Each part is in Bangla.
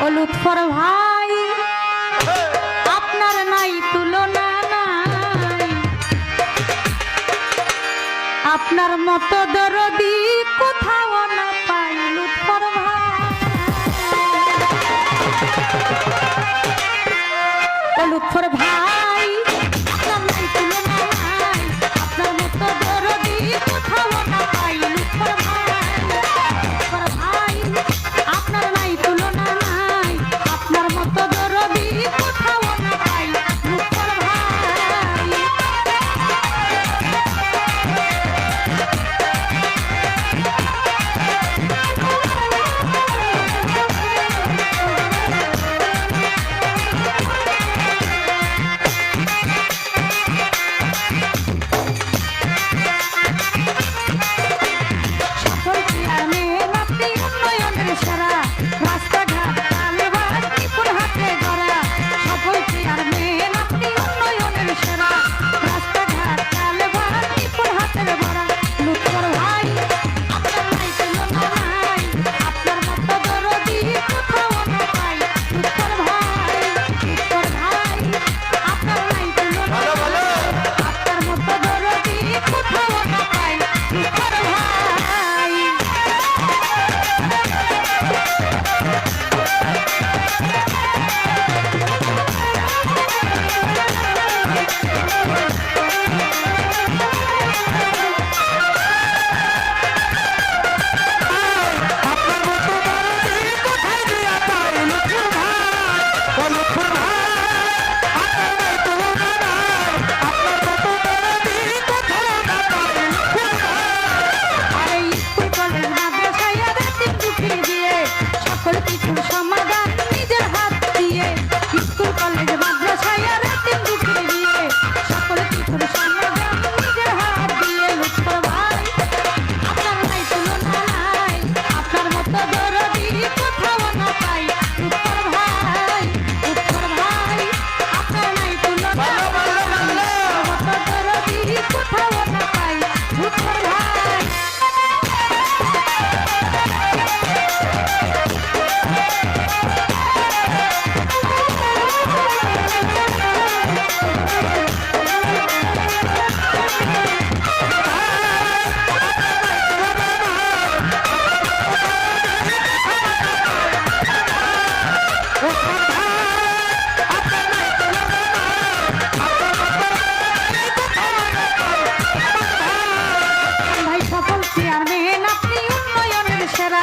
অলুৎফর ভাই, আপনার নাই তুলনা নাই। আপনার মতো দরদি কোথাও না পাই অলুৎফর ভাই। ও ভাই।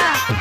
了。